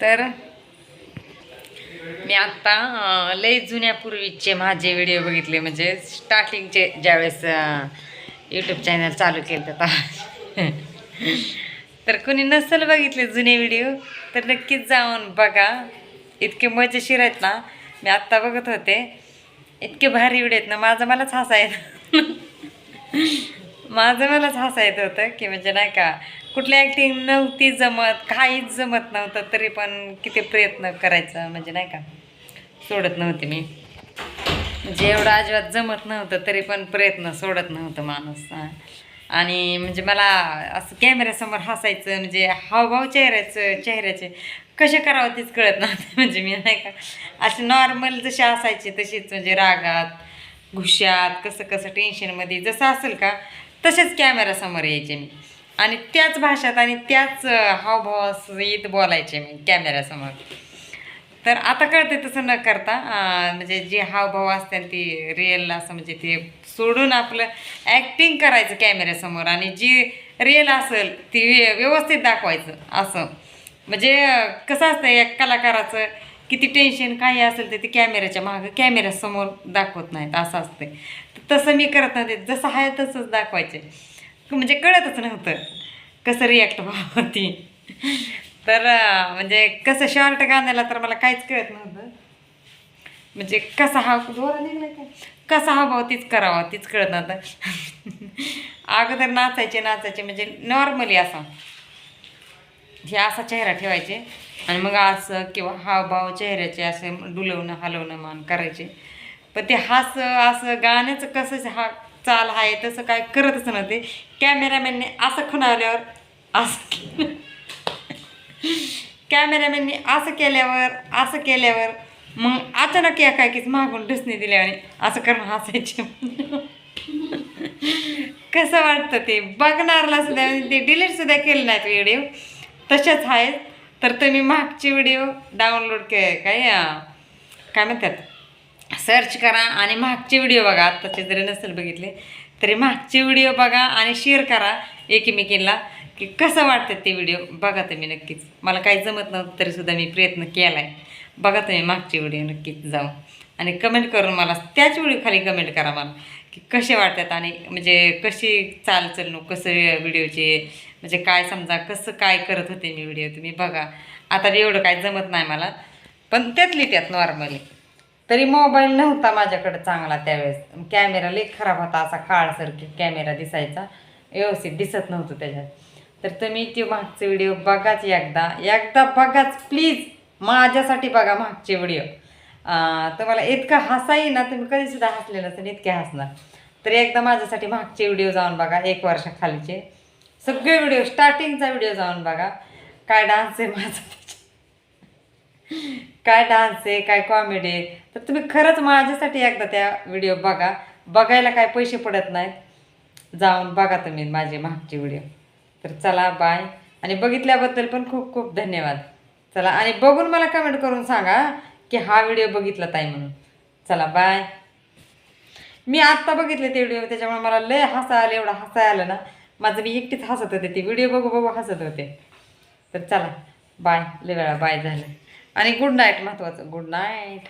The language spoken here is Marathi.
तर मी आत्ता लई लय जुन्यापूर्वीचे माझे व्हिडिओ बघितले. म्हणजे स्टार्टिंगचे ज्यावेळेस यूट्यूब चॅनल चालू केलं तेव्हा. तर कोणी नसेल बघितले जुने व्हिडिओ तर नक्कीच जाऊन बघा. इतके मजेशीर आहेत ना मी आत्ता बघत होते. इतके भारी व्हिडिओ आहेत ना माझं मलाच हसायचं. माझं मलाच हसायचं होतं की म्हणजे नाही का कुठली ॲक्टिंग नव्हती जमत काहीच जमत नव्हतं तरी पण किती प्रयत्न करायचं म्हणजे नाही का सोडत नव्हते मी. म्हणजे एवढं अजिबात जमत नव्हतं तरी पण प्रयत्न सोडत नव्हतं माणूस. आणि म्हणजे मला असं कॅमेऱ्यासमोर हसायचं म्हणजे हावभाव चेहऱ्याचं चेहऱ्याचे कसे करावं तेच कळत नव्हतं. म्हणजे मी नाही का असे नॉर्मल जसे असायचे तशीच म्हणजे रागात घुशात कसं कसं टेन्शनमध्ये जसं असेल का तसेच कॅमेऱ्यासमोर यायचे मी. आणि त्याच भाषात आणि त्याच हावभावासहित येत बोलायचे मी कॅमेऱ्यासमोर तर आता कळते तसं न करता म्हणजे जी हावभाव असतात ती रिअल असं म्हणजे ते सोडून आपलं ॲक्टिंग करायचं कॅमेऱ्यासमोर आणि जी रिअल असेल ती व्यवस्थित दाखवायचं असं. म्हणजे कसं असतं एक कलाकाराचं किती टेन्शन काही असेल तर ते कॅमेऱ्याच्या मागं कॅमेऱ्यासमोर दाखवत नाहीत असं असते तसं मी करत नव्हते. जसं आहे तसंच दाखवायचे. म्हणजे कळतच नव्हतं कसं रिॲक्ट व्हावं ती. तर म्हणजे कसं शॉर्ट गाण्याला तर मला काहीच कळत नव्हतं. म्हणजे कसा हा जोरा निघला काय? कसा हा भाव तीच करावा तीच कळत नव्हतं. अगोदर नाचायचे नाचायचे म्हणजे नॉर्मली असा. हे असा चेहरा ठेवायचे आणि मग असं किंवा हावभाव चेहऱ्याचे असे डुलवणं हलवणं मान करायचे. पण ते हास असं गाण्याचं कसं हा चाल आहे तसं काय करतच नव्हते. कॅमेरामॅनने असं खुणावल्यावर असं कॅमेरामॅनने असं केल्यावर असं केल्यावर मग अचानक एकाकीच मागून डुसणी दिल्याने असं करून हसायचे. कसं वाटतं ते? बघणारला सुद्धा ते डिलीट सुद्धा केलं नाहीत व्हिडिओ. तसेच आहेत. तर तुम्ही मागचे व्हिडिओ डाउनलोड के? काय काय म्हणतात? सर्च करा आणि मागचे व्हिडिओ बघा. आत्ताचे जरी नसेल बघितले तरी मागचे व्हिडिओ बघा आणि शेअर करा एकमेकींना की कसं वाटतं ते व्हिडिओ. बघा तुम्ही नक्कीच. मला काही जमत नव्हतं तरीसुद्धा मी प्रयत्न केला आहे बघा तुम्ही मागचे व्हिडिओ नक्कीच जाऊन. आणि कमेंट करून मला त्याच व्हिडिओ खाली कमेंट करा मला की कसे वाटतात आणि म्हणजे कशी चालचलणूक कसं व्हिडिओचे म्हणजे काय समजा कसं काय करत होते मी व्हिडिओ तुम्ही बघा. आता एवढं काय जमत नाही मला. पण त्यातली त्यात नॉर्मली तरी मोबाईल नव्हता माझ्याकडे चांगला त्यावेळेस. कॅमेरा लई खराब होता असा काळसारखी कॅमेरा दिसायचा. व्यवस्थित दिसत नव्हतं त्याच्यात. तर तुम्ही ते मागचे व्हिडिओ बघाच एकदा. एकदा बघाच प्लीज माझ्यासाठी बघा मागचे व्हिडिओ तुम्हाला इतकं हसाही ना तुम्ही कधीसुद्धा हसले नसेल इतके हसणार. तर एकदा माझ्यासाठी मागचे व्हिडिओ जाऊन बघा एक वर्षाखालीचे. सगळे व्हिडिओ स्टार्टिंगचा व्हिडिओ जाऊन बघा. काय डान्स आहे माझा काय डान्स आहे काय कॉमेडी आहे? तर तुम्ही खरंच माझ्यासाठी एकदा त्या व्हिडिओ बघा. बघायला काय पैसे पडत नाहीत. जाऊन बघा तुम्ही माझे मागचे व्हिडिओ तर चला बाय आणि बघितल्याबद्दल पण खूप खूप धन्यवाद. चला आणि बघून मला कमेंट करून सांगा की हा व्हिडिओ बघितला ताई म्हणून. चला बाय मी आत्ता बघितले ते व्हिडिओ त्याच्यामुळे मला लय हसा आलं एवढं हसाय आलं ना. माझं मी एकटीच हसत होते ते व्हिडिओ बघू बघू हसत होते. तर चला बाय लय वेळा बाय झालं. आणि गुड नाईट महत्त्वाचं गुड नाईट